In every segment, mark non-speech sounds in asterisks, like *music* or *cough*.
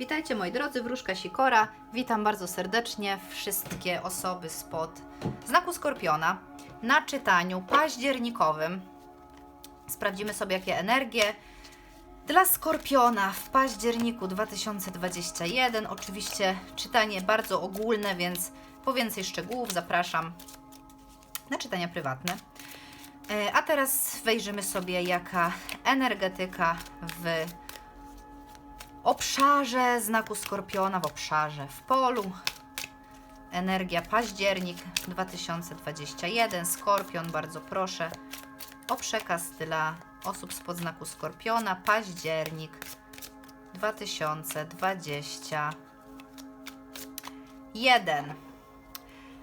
Witajcie moi drodzy, Wróżka Sikora. Witam bardzo serdecznie wszystkie osoby spod znaku Skorpiona na czytaniu październikowym. Sprawdzimy sobie jakie energie dla Skorpiona w październiku 2021. Oczywiście czytanie bardzo ogólne, więc po więcej szczegółów zapraszam na czytania prywatne. E, A teraz wejrzymy sobie jaka energetyka w obszarze znaku Skorpiona, w obszarze w polu. Energia październik 2021. Skorpion, bardzo proszę o przekaz dla osób spod znaku Skorpiona. Październik 2021.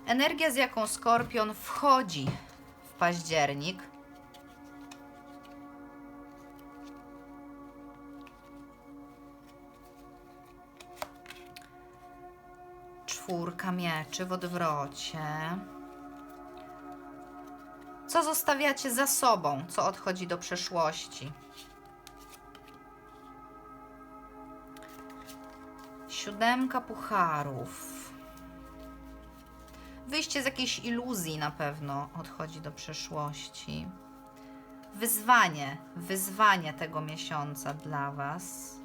Energia, z jaką Skorpion wchodzi w październik. Czwórka mieczy w odwrocie. Co zostawiacie za sobą, co odchodzi do przeszłości? Siódemka pucharów. Wyjście z jakiejś iluzji na pewno odchodzi do przeszłości. Wyzwanie, wyzwanie tego miesiąca dla Was.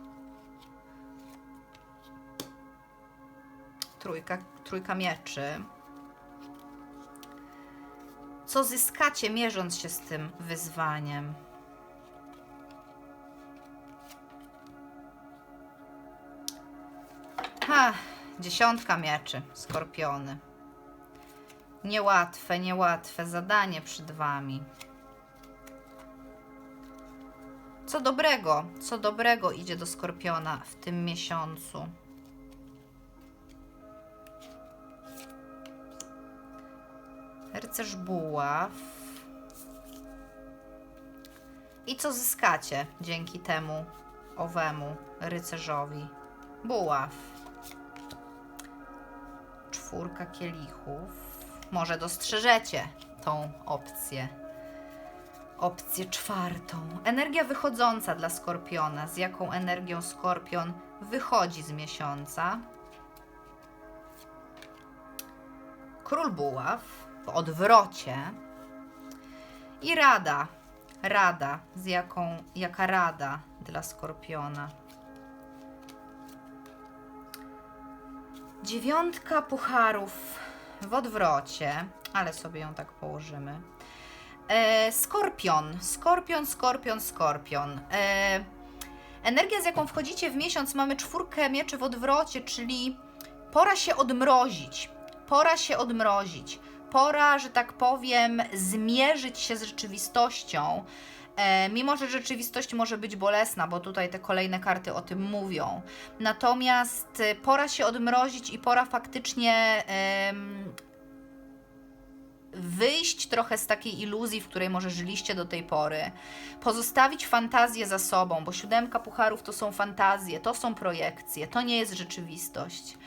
Trójka, trójka mieczy. Co zyskacie, mierząc się z tym wyzwaniem? Ha, dziesiątka mieczy, skorpiony. Niełatwe, niełatwe zadanie przed Wami. Co dobrego, co dobrego idzie do skorpiona w tym miesiącu? Rycerz buław. I co zyskacie dzięki temu owemu rycerzowi? Buław. Czwórka kielichów. Może dostrzeżecie tą opcję. Opcję czwartą. Energia wychodząca dla skorpiona. Z jaką energią skorpion wychodzi z miesiąca? Król buław w odwrocie i rada. Rada, z jaką, jaka rada dla skorpiona. Dziewiątka pucharów w odwrocie, ale sobie ją tak położymy. E, skorpion, skorpion, skorpion, skorpion. E, energia, z jaką wchodzicie w miesiąc, mamy czwórkę mieczy w odwrocie, czyli pora się odmrozić. Pora się odmrozić. Pora, że tak powiem, zmierzyć się z rzeczywistością. E, mimo, że rzeczywistość może być bolesna, bo tutaj te kolejne karty o tym mówią. Natomiast e, pora się odmrozić i pora faktycznie wyjść trochę z takiej iluzji, w której może żyliście do tej pory, pozostawić fantazję za sobą, bo siódemka pucharów to są fantazje, to są projekcje, to nie jest rzeczywistość.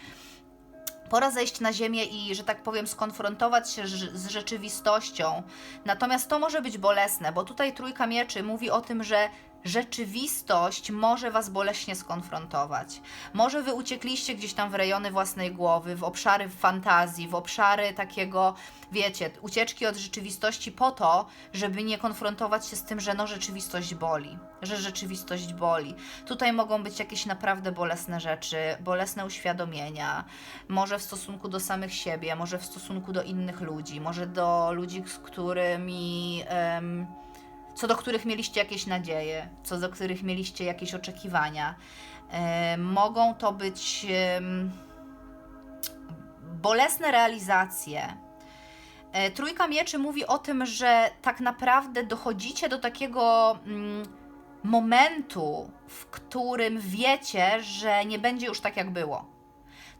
Pora zejść na ziemię i, że tak powiem, skonfrontować się z rzeczywistością. Natomiast to może być bolesne, bo tutaj trójka mieczy mówi o tym, że rzeczywistość może Was boleśnie skonfrontować. Może Wy uciekliście gdzieś tam w rejony własnej głowy, w obszary fantazji, w obszary takiego, wiecie, ucieczki od rzeczywistości po to, żeby nie konfrontować się z tym, że no rzeczywistość boli, że rzeczywistość boli. Tutaj mogą być jakieś naprawdę bolesne rzeczy, bolesne uświadomienia, może w stosunku do samych siebie, może w stosunku do innych ludzi, może do ludzi, z którymi... em, co do których mieliście jakieś nadzieje, co do których mieliście jakieś oczekiwania. E, mogą to być bolesne realizacje. E, Trójka Mieczy mówi o tym, że tak naprawdę dochodzicie do takiego mm, momentu, w którym wiecie, że nie będzie już tak, jak było.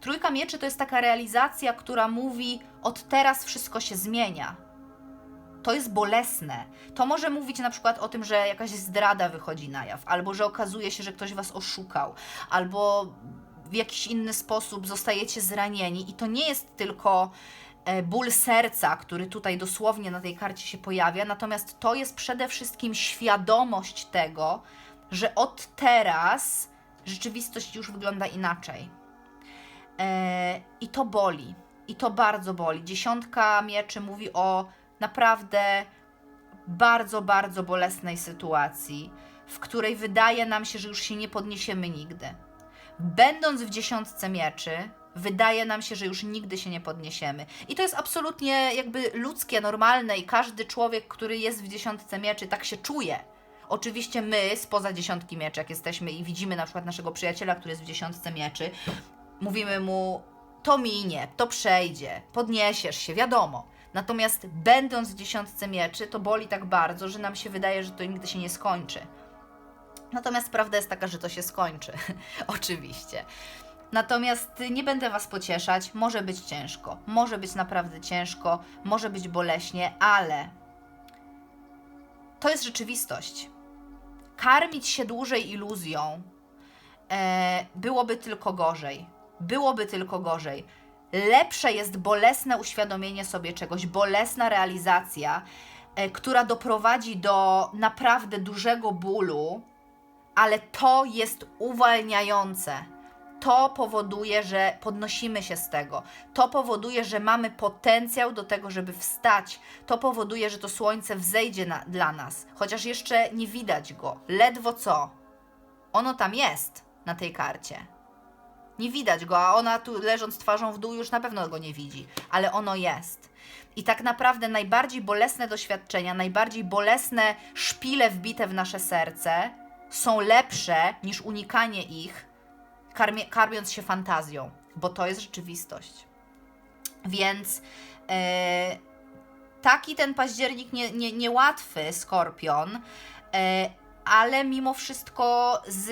Trójka Mieczy to jest taka realizacja, która mówi: od teraz wszystko się zmienia to jest bolesne. To może mówić na przykład o tym, że jakaś zdrada wychodzi na jaw, albo że okazuje się, że ktoś was oszukał, albo w jakiś inny sposób zostajecie zranieni. I to nie jest tylko e, ból serca, który tutaj dosłownie na tej karcie się pojawia, natomiast to jest przede wszystkim świadomość tego, że od teraz rzeczywistość już wygląda inaczej. E, I to boli. I to bardzo boli. Dziesiątka mieczy mówi o naprawdę bardzo, bardzo bolesnej sytuacji, w której wydaje nam się, że już się nie podniesiemy nigdy. Będąc w dziesiątce mieczy, wydaje nam się, że już nigdy się nie podniesiemy. I to jest absolutnie jakby ludzkie, normalne i każdy człowiek, który jest w dziesiątce mieczy, tak się czuje. Oczywiście my, spoza dziesiątki mieczy, jak jesteśmy i widzimy na przykład naszego przyjaciela, który jest w dziesiątce mieczy, mówimy mu, to minie, to przejdzie, podniesiesz się, wiadomo. Natomiast będąc w dziesiątce mieczy, to boli tak bardzo, że nam się wydaje, że to nigdy się nie skończy. Natomiast prawda jest taka, że to się skończy. *laughs* Oczywiście. Natomiast nie będę Was pocieszać. Może być ciężko, może być naprawdę ciężko, może być boleśnie, ale to jest rzeczywistość. Karmić się dłużej iluzją e, byłoby tylko gorzej. Byłoby tylko gorzej. Lepsze jest bolesne uświadomienie sobie czegoś, bolesna realizacja, e, która doprowadzi do naprawdę dużego bólu, ale to jest uwalniające. To powoduje, że podnosimy się z tego. To powoduje, że mamy potencjał do tego, żeby wstać. To powoduje, że to słońce wzejdzie na, dla nas, chociaż jeszcze nie widać go. Ledwo co. Ono tam jest na tej karcie. Nie widać go, a ona tu leżąc twarzą w dół już na pewno go nie widzi, ale ono jest. I tak naprawdę najbardziej bolesne doświadczenia, najbardziej bolesne szpile wbite w nasze serce są lepsze niż unikanie ich, karmie, karmiąc się fantazją, bo to jest rzeczywistość. Więc e, taki ten październik nie, nie, niełatwy, skorpion, e, ale mimo wszystko z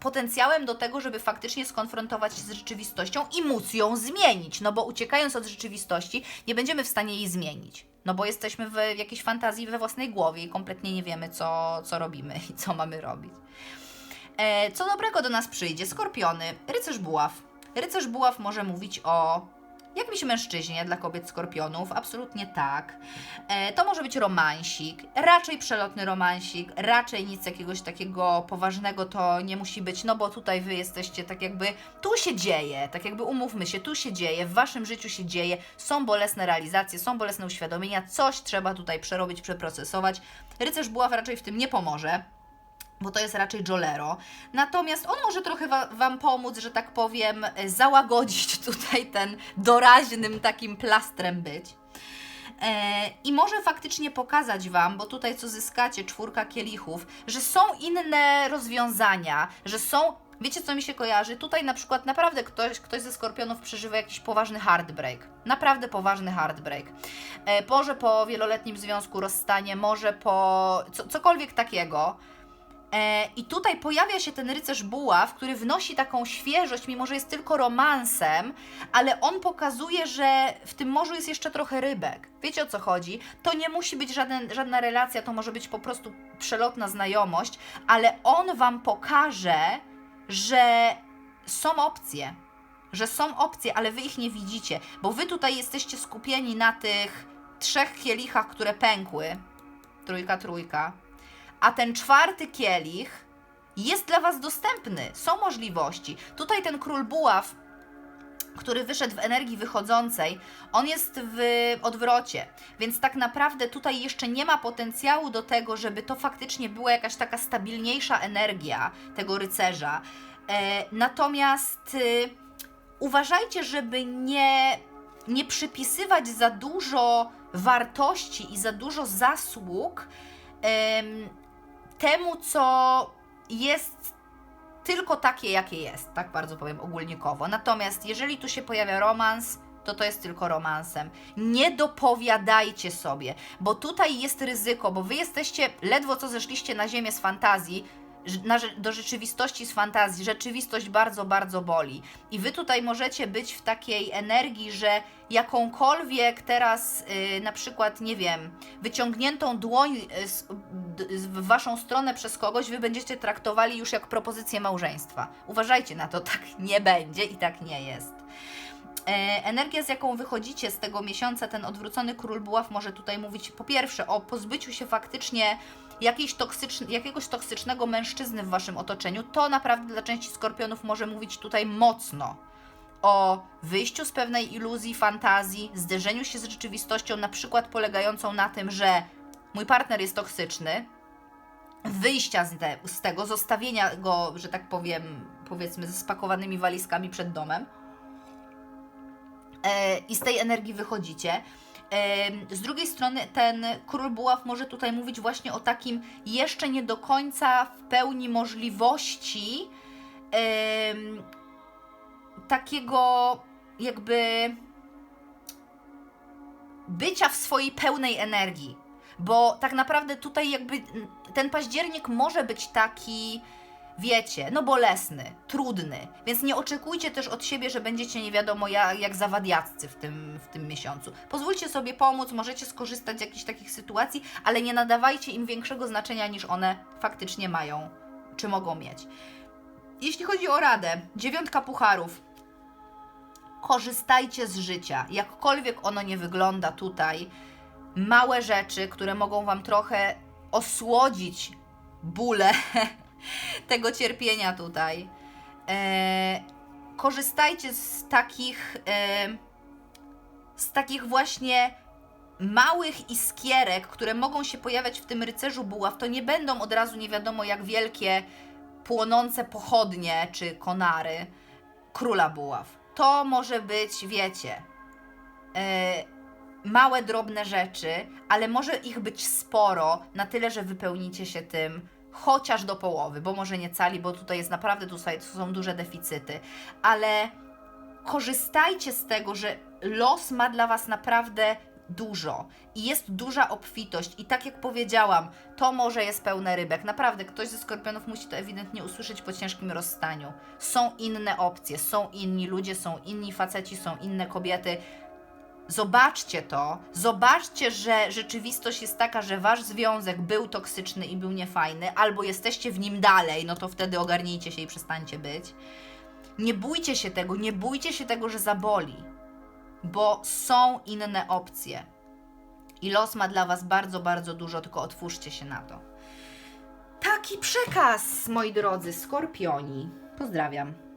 potencjałem do tego, żeby faktycznie skonfrontować się z rzeczywistością i móc ją zmienić. No bo uciekając od rzeczywistości, nie będziemy w stanie jej zmienić. No bo jesteśmy w jakiejś fantazji we własnej głowie i kompletnie nie wiemy, co, co robimy i co mamy robić. E, co dobrego do nas przyjdzie? Skorpiony, rycerz buław. Rycerz buław może mówić o Jakimś mężczyźnie dla kobiet skorpionów, absolutnie tak. E, to może być romansik, raczej przelotny romansik, raczej nic jakiegoś takiego poważnego to nie musi być, no bo tutaj wy jesteście tak jakby, tu się dzieje, tak jakby umówmy się, tu się dzieje, w waszym życiu się dzieje, są bolesne realizacje, są bolesne uświadomienia, coś trzeba tutaj przerobić, przeprocesować. Rycerz Buław raczej w tym nie pomoże bo to jest raczej Jolero. Natomiast on może trochę wa Wam pomóc, że tak powiem, załagodzić *laughs* tutaj ten doraźnym takim plastrem być. E, I może faktycznie pokazać Wam, bo tutaj co zyskacie, czwórka kielichów, że są inne rozwiązania, że są Wiecie, co mi się kojarzy? Tutaj na przykład naprawdę ktoś, ktoś ze skorpionów przeżywa jakiś poważny heartbreak. Naprawdę poważny heartbreak. E, może po wieloletnim związku, rozstanie, może po co, cokolwiek takiego. E, I tutaj pojawia się ten rycerz buław, który wnosi taką świeżość, mimo że jest tylko romansem, ale on pokazuje, że w tym morzu jest jeszcze trochę rybek. Wiecie o co chodzi? To nie musi być żaden, żadna relacja, to może być po prostu przelotna znajomość, ale on Wam pokaże, że są opcje. Że są opcje, ale Wy ich nie widzicie, bo Wy tutaj jesteście skupieni na tych trzech kielichach, które pękły. Trójka, trójka a ten czwarty kielich jest dla Was dostępny. Są możliwości. Tutaj ten król buław, który wyszedł w energii wychodzącej, on jest w odwrocie, więc tak naprawdę tutaj jeszcze nie ma potencjału do tego, żeby to faktycznie była jakaś taka stabilniejsza energia tego rycerza. E, natomiast y, uważajcie, żeby nie, nie przypisywać za dużo wartości i za dużo zasług temu, co jest tylko takie, jakie jest, tak bardzo powiem ogólnikowo. Natomiast jeżeli tu się pojawia romans, to to jest tylko romansem. Nie dopowiadajcie sobie, bo tutaj jest ryzyko, bo wy jesteście ledwo co zeszliście na ziemię z fantazji, do rzeczywistości z fantazji. Rzeczywistość bardzo, bardzo boli. I wy tutaj możecie być w takiej energii, że jakąkolwiek teraz, yy, na przykład, nie wiem, wyciągniętą dłoń yy, z, w waszą stronę przez kogoś, wy będziecie traktowali już jak propozycję małżeństwa. Uważajcie na to, *laughs* tak nie będzie i tak nie jest. E, energia, z jaką wychodzicie z tego miesiąca, ten odwrócony król buław może tutaj mówić po pierwsze o pozbyciu się faktycznie jakiejś jakiegoś toksycznego mężczyzny w waszym otoczeniu, to naprawdę dla części skorpionów może mówić tutaj mocno o wyjściu z pewnej iluzji, fantazji, zderzeniu się z rzeczywistością, na przykład polegającą na tym, że mój partner jest toksyczny, wyjścia z, te, z tego, zostawienia go, że tak powiem, powiedzmy, ze spakowanymi walizkami przed domem e, i z tej energii wychodzicie. Z drugiej strony ten król buław może tutaj mówić właśnie o takim jeszcze nie do końca w pełni możliwości takiego jakby bycia w swojej pełnej energii. Bo tak naprawdę tutaj jakby ten październik może być taki, wiecie, no bolesny, trudny. Więc nie oczekujcie też od siebie, że będziecie nie wiadomo jak, jak zawadiaccy w tym, w tym miesiącu. Pozwólcie sobie pomóc, możecie skorzystać z jakichś takich sytuacji, ale nie nadawajcie im większego znaczenia niż one faktycznie mają, czy mogą mieć. Jeśli chodzi o radę, dziewiątka pucharów. Korzystajcie z życia, jakkolwiek ono nie wygląda tutaj. Małe rzeczy, które mogą Wam trochę osłodzić bóle *laughs* tego cierpienia tutaj. E, korzystajcie z takich, e, z takich właśnie małych iskierek, które mogą się pojawiać w tym rycerzu buław. To nie będą od razu nie wiadomo jak wielkie płonące pochodnie czy konary króla buław. To może być, wiecie, e, małe, drobne rzeczy, ale może ich być sporo, na tyle, że wypełnicie się tym chociaż do połowy, bo może nie cali, bo tutaj jest naprawdę, tutaj tu są duże deficyty, ale korzystajcie z tego, że los ma dla Was naprawdę dużo i jest duża obfitość i tak jak powiedziałam, to morze jest pełne rybek. Naprawdę, ktoś ze skorpionów musi to ewidentnie usłyszeć po ciężkim rozstaniu. Są inne opcje, są inni ludzie, są inni faceci, są inne kobiety. Zobaczcie to, zobaczcie, że rzeczywistość jest taka, że wasz związek był toksyczny i był niefajny, albo jesteście w nim dalej, no to wtedy ogarnijcie się i przestańcie być. Nie bójcie się tego, nie bójcie się tego, że zaboli, bo są inne opcje. I los ma dla was bardzo, bardzo dużo, tylko otwórzcie się na to. Taki przekaz, moi drodzy, skorpioni. Pozdrawiam.